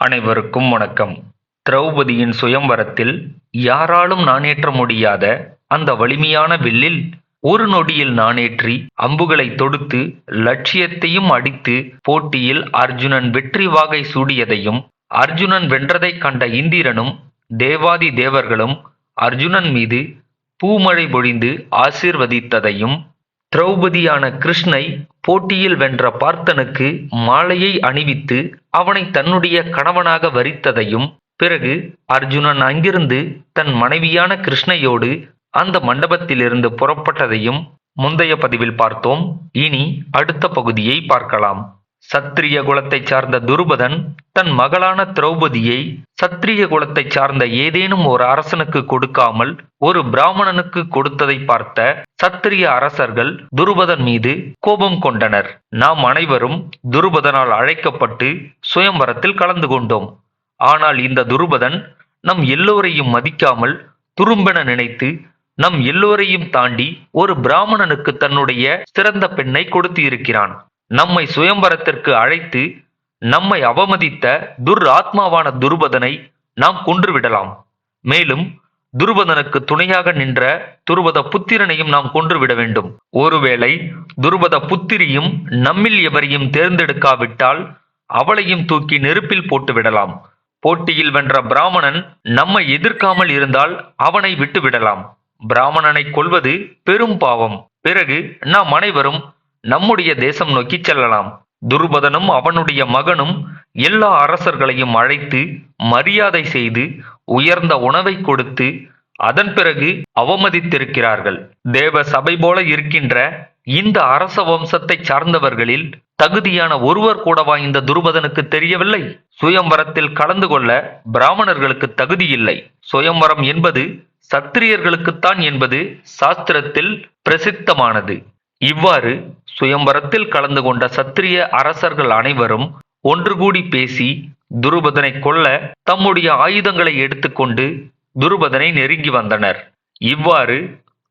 அனைவருக்கும் வணக்கம். திரௌபதியின் சுயம்வரத்தில் யாராலும் நாணேற்ற முடியாத அந்த வலிமையான வில்லில் ஒரு நொடியில் நாணேற்றி அம்புகளை தொடுத்து லட்சியத்தையும் அடித்து போட்டியில் அர்ஜுனன் வெற்றி வாகை சூடியதையும் அர்ஜுனன் வென்றதைக் கண்ட இந்திரனும் தேவாதி தேவர்களும் அர்ஜுனன் மீது பூமழை பொழிந்து ஆசீர்வதித்ததையும் திரௌபதியான கிருஷ்ணை போட்டியில் வென்ற பார்த்தனுக்கு மாலையை அணிவித்து அவனை தன்னுடைய கணவனாக வரித்ததையும் பிறகு அர்ஜுனன் அங்கிருந்து தன் மனைவியான கிருஷ்ணையோடு அந்த மண்டபத்திலிருந்து புறப்பட்டதையும் முந்தைய பதிவில் பார்த்தோம். இனி அடுத்த பகுதியை பார்க்கலாம். சத்திரிய குலத்தைச் சார்ந்த துருபதன் தன் மகளான திரௌபதியை சத்திரிய குலத்தைச் சார்ந்த ஏதேனும் ஒரு அரசனுக்கு கொடுக்காமல் ஒரு பிராமணனுக்கு கொடுத்ததை பார்த்த சத்திரிய அரசர்கள் துருபதன் மீது கோபம் கொண்டனர். நாம் அனைவரும் துருபதனால் அழைக்கப்பட்டு சுயம்பரத்தில் கலந்து கொண்டோம். ஆனால் இந்த துருபதன் நம் எல்லோரையும் மதிக்காமல் துரும்பென நினைத்து நம் எல்லோரையும் தாண்டி ஒரு பிராமணனுக்கு தன்னுடைய சிறந்த பெண்ணை கொடுத்து இருக்கிறான் நம்மை சுயம்பரத்திற்கு அழைத்து நம்மை அவமதித்த துர் ஆத்மாவான துருபதனை நாம் கொன்றுவிடலாம். மேலும் துருபதனுக்கு துணையாக நின்ற துருபத புத்திரனையும் நாம் கொன்றுவிட வேண்டும். ஒருவேளை துருபத புத்திரியும் நம்மில் எவரையும் தேர்ந்தெடுக்காவிட்டால் அவளையும் தூக்கி நெருப்பில் போட்டு விடலாம். போட்டியில் வென்ற பிராமணன் நம்மை எதிர்க்காமல் இருந்தால் அவனை விட்டு விடலாம் பிராமணனை கொல்வது பெரும் பாவம். பிறகு நாம் அனைவரும் நம்முடைய தேசம் நோக்கி செல்லலாம். துருபதனும் அவனுடைய மகனும் எல்லா அரசர்களையும் அழைத்து மரியாதை செய்து உயர்ந்த உணவை கொடுத்து அதன் பிறகு அவமதித்திருக்கிறார்கள். தேவ சபை போல இருக்கின்ற இந்த அரச வம்சத்தை சார்ந்தவர்களில் தகுதியான ஒருவர் கூடவா இந்த துருபதனுக்கு தெரியவில்லை. சுயம்பரத்தில் கலந்து கொள்ள பிராமணர்களுக்கு தகுதி இல்லை. சுயம்பரம் என்பது சத்திரியர்களுக்குத்தான் என்பது சாஸ்திரத்தில் பிரசித்தமானது. இவ்வாறு சுயம்பரத்தில் கலந்து கொண்ட சத்திரிய அரசர்கள் அனைவரும் ஒன்று கூடி பேசி துருபதனை கொல்ல தம்முடைய ஆயுதங்களை எடுத்துக்கொண்டு துருபதனை நெருங்கி வந்தனர். இவ்வாறு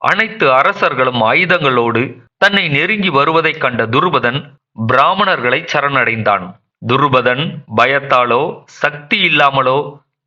அனைத்து அரசர்களும் ஆயுதங்களோடு தன்னை நெருங்கி வருவதைக் கண்ட துருபதன் பிராமணர்களை சரணடைந்தான். துருபதன் பயத்தாலோ சக்தி இல்லாமலோ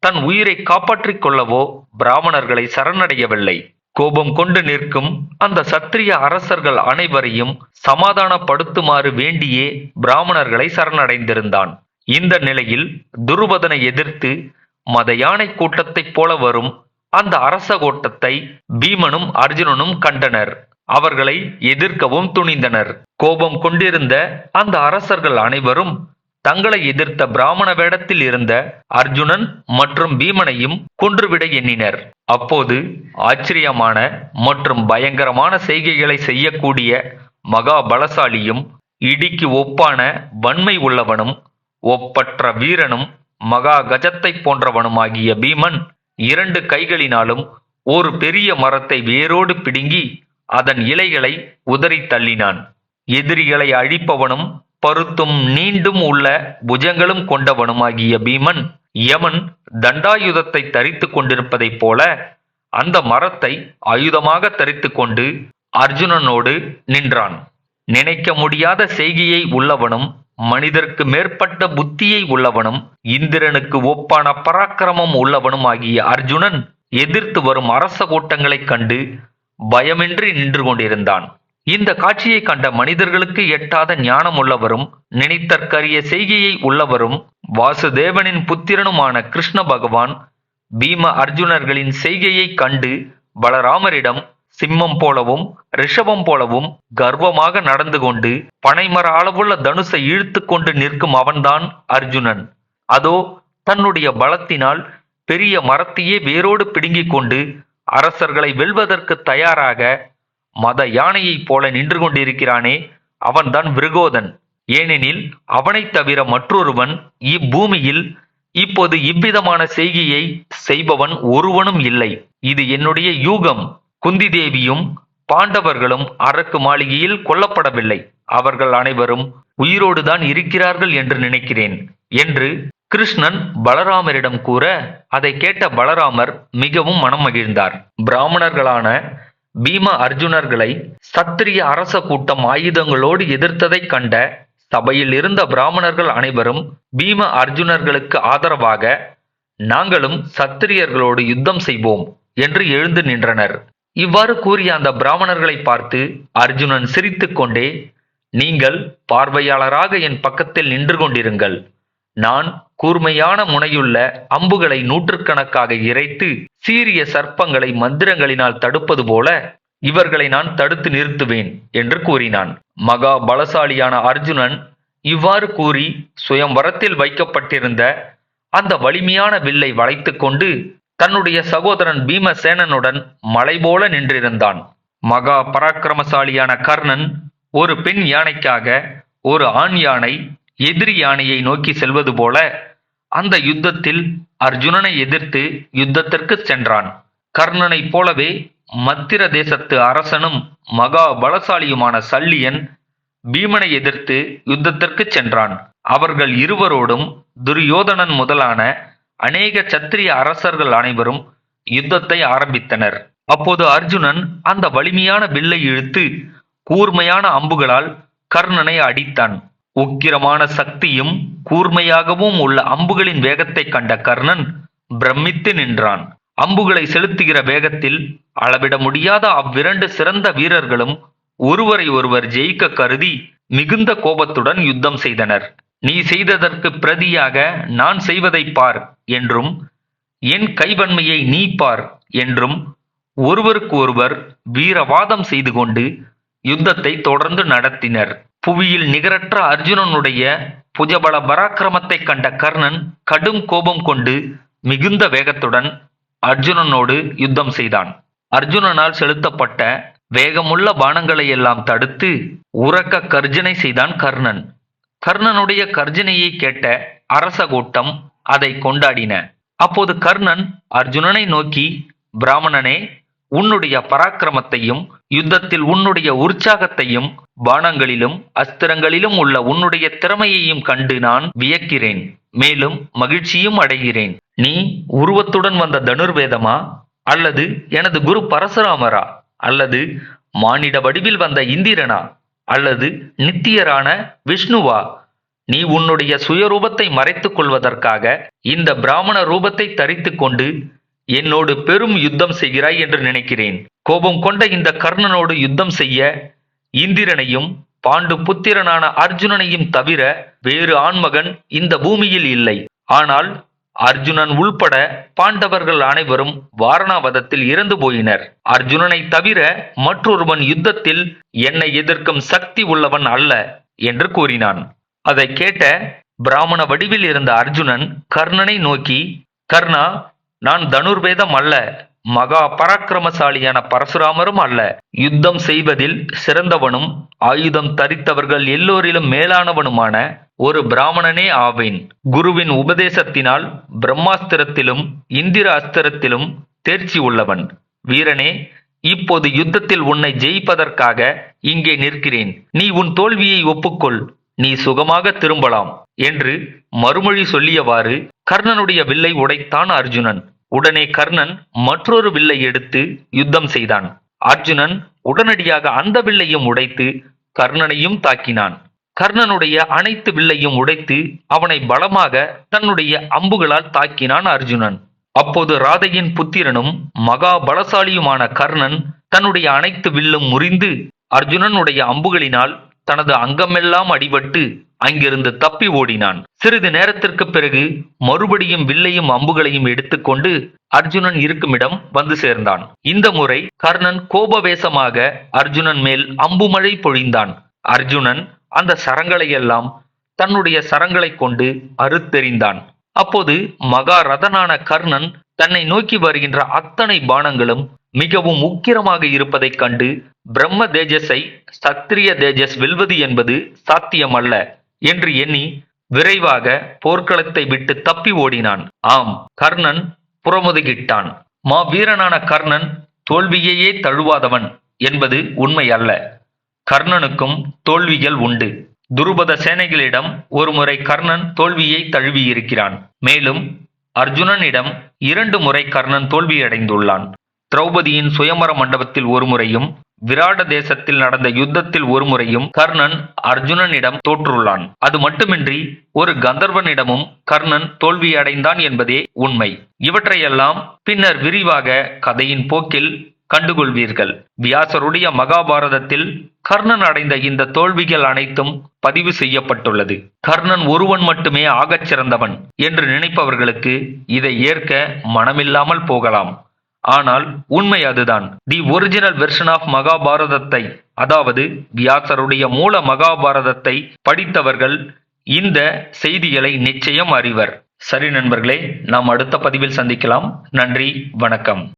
தன் உயிரை காப்பாற்றிக் கொள்ளவோ பிராமணர்களை சரணடையவில்லை. கோபம் கொண்டு நிற்கும் அந்த சத்திரிய அரசர்கள் அனைவரையும் சமாதானப்படுத்துமாறு வேண்டியே பிராமணர்களை சரணடைந்திருந்தான். இந்த நிலையில் துருபதனை எதிர்த்து மத யானை கூட்டத்தைப் போல வரும் அந்த அரச கோட்டத்தை பீமனும் அர்ஜுனனும் கண்டனர். அவர்களை எதிர்க்கவும் துணிந்தனர். கோபம் கொண்டிருந்த அந்த அரசர்கள் அனைவரும் தங்களை எதிர்த்த பிராமண வேடத்தில் இருந்த அர்ஜுனன் மற்றும் பீமனையும் கொன்றுவிட எண்ணினர். அப்போது ஆச்சரியமான மற்றும் பயங்கரமான செய்கைகளை செய்யக்கூடிய மகா பலசாலியும் இடிக்கு ஒப்பான வன்மை உள்ளவனும் ஒப்பற்ற வீரனும் மகா கஜத்தை போன்றவனுமாகிய பீமன் இரண்டு கைகளினாலும் ஒரு பெரிய மரத்தை வேரோடு பிடுங்கி அதன் இலைகளை உதறி தள்ளினான். எதிரிகளை அழிப்பவனும் பருத்தும் நீண்டும் உள்ள புஜங்களும் கொண்டவனுமாகிய பீமன் யமன் தண்டாயுதத்தை தரித்து கொண்டிருப்பதைப் போல அந்த மரத்தை ஆயுதமாக தரித்து கொண்டு அர்ஜுனனோடு நின்றான். நினைக்க முடியாத செய்கையை உள்ளவனும் மனிதருக்கு மேற்பட்ட புத்தியை உள்ளவனும் இந்திரனுக்கு ஒப்பான பராக்கிரமம் உள்ளவனும் ஆகிய அர்ஜுனன் எதிர்த்து வரும் அரச கூட்டங்களைக் கண்டு பயமின்றி நின்று கொண்டிருந்தான். இந்த காட்சியை கண்ட மனிதர்களுக்கு எட்டாத ஞானம் உள்ளவரும் நினைத்தற்கரிய செய்கையை உள்ளவரும் வாசுதேவனின் புத்திரனுமான கிருஷ்ண பகவான் பீம அர்ஜுனர்களின் செய்கையை கண்டு பலராமரிடம் சிம்மம் போலவும் ரிஷபம் போலவும் கர்வமாக நடந்து கொண்டு பனைமர அளவுள்ள தனுசை இழுத்து கொண்டு நிற்கும் அவன்தான் அர்ஜுனன். அதோ தன்னுடைய பலத்தினால் பெரிய மரத்தையே வேரோடு பிடுங்கிக் கொண்டு அரசர்களை வெல்வதற்கு தயாராக மத யானையைப் போல நின்று கொண்டிருக்கிறானே அவன்தான் விருகோதன். ஏனெனில் அவனைத் தவிர மற்றொருவன் இப்பூமியில் இப்போது இவ்விதமான செய்கையை செய்பவன் ஒருவனும் இல்லை. இது என்னுடைய யூகம். குந்தி தேவியும் பாண்டவர்களும் அரக்கு மாளிகையில் கொல்லப்படவில்லை. அவர்கள் அனைவரும் உயிரோடுதான் இருக்கிறார்கள் என்று நினைக்கிறேன் என்று கிருஷ்ணன் பலராமரிடம் கூற அதை கேட்ட பலராமர் மிகவும் மனம் மகிழ்ந்தார் பிராமணர்களான பீம அர்ஜுனர்களை சத்திரிய அரச கூட்டம் ஆயுதங்களோடு எதிர்த்ததைக் கண்ட சபையில் இருந்த பிராமணர்கள் அனைவரும் பீம அர்ஜுனர்களுக்கு ஆதரவாக நாங்களும் சத்திரியர்களோடு யுத்தம் செய்வோம் என்று எழுந்து நின்றனர். இவ்வாறு கூறிய அந்த பிராமணர்களை பார்த்து அர்ஜுனன் சிரித்துக்கொண்டே நீங்கள் பார்வையாளராக என் பக்கத்தில் நின்று கொண்டிருங்கள். நான் கூர்மையான முனையுள்ள அம்புகளை நூற்றுக்கணக்காக இறைத்து சீரிய சர்ப்பங்களை மந்திரங்களினால் தடுப்பது போல இவர்களை நான் தடுத்து நிறுத்துவேன் என்று கூறினான். மகா பலசாலியான அர்ஜுனன் இவ்வாறு கூறி சுயம்வரத்தில் வைக்கப்பட்டிருந்த அந்த வலிமையான வில்லை வளைத்துக்கொண்டு தன்னுடைய சகோதரன் பீமசேனனுடன் மலை போல நின்றிருந்தான். மகா பராக்கிரமசாலியான கர்ணன் ஒரு பெண் யானைக்காக ஒரு ஆண் யானை எதிரி யானையை நோக்கி செல்வது போல அந்த யுத்தத்தில் அர்ஜுனனை எதிர்த்து யுத்தத்திற்கு சென்றான். கர்ணனைப் போலவே மத்திர தேசத்து அரசனும் மகா பலசாலியுமான சல்லியன் பீமனை எதிர்த்து யுத்தத்திற்கு சென்றான். அவர்கள் இருவரோடும் துரியோதனன் முதலான அநேக சத்திரிய அரசர்கள் அனைவரும் யுத்தத்தை ஆரம்பித்தனர். அப்போது அர்ஜுனன் அந்த வலிமையான வில்லை இழுத்து கூர்மையான அம்புகளால் கர்ணனை அடித்தான். உக்கிரமான சக்தியும் கூர்மையாகவும் உள்ள அம்புகளின் வேகத்தை கண்ட கர்ணன் பிரமித்து நின்றான். அம்புகளை செலுத்துகிற வேகத்தில் அளவிட முடியாத அவ்விரண்டு சிறந்த வீரர்களும் ஒருவரை ஒருவர் ஜெயிக்க கருதி மிகுந்த கோபத்துடன் யுத்தம் செய்தனர். நீ செய்ததற்கு பிரதியாக நான் செய்வதைப் பார் என்றும் என் கைவன்மையை நீ பார் என்றும் ஒருவருக்கு ஒருவர் வீரவாதம் செய்து கொண்டு யுத்தத்தை தொடர்ந்து நடத்தினர். புவியில் நிகரற்ற அர்ஜுனனுடைய புஜபல பராக்கிரமத்தை கண்ட கர்ணன் கடும் கோபம் கொண்டு மிகுந்த வேகத்துடன் அர்ஜுனனோடு யுத்தம் செய்தான். அர்ஜுனனால் செலுத்தப்பட்ட வேகமுள்ள பானங்களை எல்லாம் தடுத்து உறக்க கர்ஜனை செய்தான் கர்ணன். கர்ணனுடைய கர்ஜனையை கேட்ட அரச கூட்டம் அதை கொண்டாடின. அப்போது கர்ணன் அர்ஜுனனை நோக்கி பிராமணனே உன்னுடைய பராக்கிரமத்தையும் யுத்தத்தில் உன்னுடைய உற்சாகத்தையும் பானங்களிலும் அஸ்திரங்களிலும் உள்ள உன்னுடைய திறமையையும் கண்டு நான் வியக்கிறேன். மேலும் மகிழ்ச்சியும் அடைகிறேன். நீ உருவத்துடன் வந்த தனுர்வேதமா? அல்லது எனது குரு பரசுராமரா? அல்லது மானிட வடிவில் வந்த இந்திரனா? அல்லது நித்தியரான விஷ்ணுவா? நீ உன்னுடைய சுயரூபத்தை மறைத்துக் கொள்வதற்காக இந்த பிராமண ரூபத்தை தரித்து கொண்டு என்னோடு பெரும் யுத்தம் செய்கிறாய் என்று நினைக்கிறேன். கோபம் கொண்ட இந்த கர்ணனோடு யுத்தம் செய்ய இந்திரனையும் பாண்டு புத்திரனான அர்ஜுனனையும் தவிர வேறு ஆண்மகன் இந்த பூமியில் இல்லை. ஆனால் அர்ஜுனன் உள்பட பாண்டவர்கள் அனைவரும் வாரணாவதத்தில் இறந்து போயினர். அர்ஜுனனை தவிர மற்றொருவன் யுத்தத்தில் என்னை எதிர்க்கும் சக்தி உள்ளவன் அல்ல என்று கூறினான். அதை கேட்ட பிராமண வடிவில் இருந்த அர்ஜுனன் கர்ணனை நோக்கி கர்ணா நான் தனுர்வேதம் அல்ல மகா பராக்கிரமசாலியான பரசுராமரும் அல்ல. யுத்தம் செய்வதில் சிறந்தவனும் ஆயுதம் தரித்தவர்கள் எல்லோரிலும் மேலானவனுமான ஒரு பிராமணனே ஆவேன். குருவின் உபதேசத்தினால் பிரம்மாஸ்திரத்திலும் இந்திர அஸ்திரத்திலும் தேர்ச்சி உள்ளவன். வீரனே இப்போது யுத்தத்தில் உன்னை ஜெயிப்பதற்காக இங்கே நிற்கிறேன். நீ உன் தோல்வியை ஒப்புக்கொள் நீ சுகமாக திரும்பலாம் என்று மறுமொழி சொல்லியவாறு கர்ணனுடைய வில்லை உடைத்தான் அர்ஜுனன். உடனே கர்ணன் மற்றொரு வில்லை எடுத்து யுத்தம் செய்தான். அர்ஜுனன் உடனடியாக அந்த வில்லையும் உடைத்து கர்ணனையும் தாக்கினான். கர்ணனுடைய அனைத்து வில்லையும் உடைத்து அவனை பலமாக தன்னுடைய அம்புகளால் தாக்கினான் அர்ஜுனன். அப்போது ராதையின் புத்திரனும் மகா பலசாலியுமான கர்ணன் தன்னுடைய அனைத்து வில்லும் முறிந்து அர்ஜுனனுடைய அம்புகளினால் தனது அங்கமெல்லாம் அடிபட்டு அங்கிருந்து தப்பி ஓடினான். சிறிது நேரத்திற்கு பிறகு மறுபடியும் வில்லையும் அம்புகளையும் எடுத்துக்கொண்டு அர்ஜுனன் இருக்குமிடம் வந்து சேர்ந்தான். இந்த முறை கர்ணன் கோபவேசமாக அர்ஜுனன் மேல் அம்புமழை பொழிந்தான். அர்ஜுனன் அந்த சரங்களையெல்லாம் தன்னுடைய சரங்களைக் கொண்டு அறுத்தெறிந்தான். அப்போது மகாரதனான கர்ணன் தன்னை நோக்கி வருகின்ற அத்தனை பானங்களும் மிகவும் உக்கிரமாக இருப்பதைக் கண்டு பிரம்ம தேஜஸை சத்திரிய தேஜஸ் வெல்வது என்பது சாத்தியமல்ல என்று எண்ணி விரைவாக போர்க்களத்தை விட்டு தப்பி ஓடினான். ஆம் கர்ணன் புறமுதுகிட்டான். மா வீரனான கர்ணன் தோல்வியையே தழுவாதவன் என்பது உண்மை அல்ல. கர்ணனுக்கும் தோல்விகள் உண்டு. துருபத சேனைகளிடம் ஒருமுறை கர்ணன் தோல்வியை தழுவியிருக்கிறான். மேலும் அர்ஜுனனிடம் இரண்டு முறை கர்ணன் தோல்வியடைந்துள்ளான். திரௌபதியின் சுயமர மண்டபத்தில் ஒருமுறையும் விராட தேசத்தில் நடந்த யுத்தத்தில் ஒருமுறையும் கர்ணன் அர்ஜுனனிடம் தோற்றுள்ளான். அது மட்டுமின்றி ஒரு கந்தர்வனிடமும் கர்ணன் தோல்வியடைந்தான் என்பதே உண்மை. இவற்றையெல்லாம் பின்னர் விரிவாக கதையின் போக்கில் கண்டுகொள்வீர்கள். வியாசருடைய மகாபாரதத்தில் கர்ணன் அடைந்த இந்த தோல்விகள் அனைத்தும் பதிவு செய்யப்பட்டுள்ளது. கர்ணன் ஒருவன் மட்டுமே ஆகச் சிறந்தவன் என்று நினைப்பவர்களுக்கு இதை ஏற்க மனமில்லாமல் போகலாம். ஆனால் உண்மை அதுதான். தி ஒரிஜினல் வெர்ஷன் ஆஃப் மகாபாரதத்தை அதாவது வியாசருடைய மூல மகாபாரதத்தை படித்தவர்கள் இந்த செய்திகளை நிச்சயம் அறிவர். சரி நண்பர்களே நாம் அடுத்த பதிவில் சந்திக்கலாம். நன்றி வணக்கம்.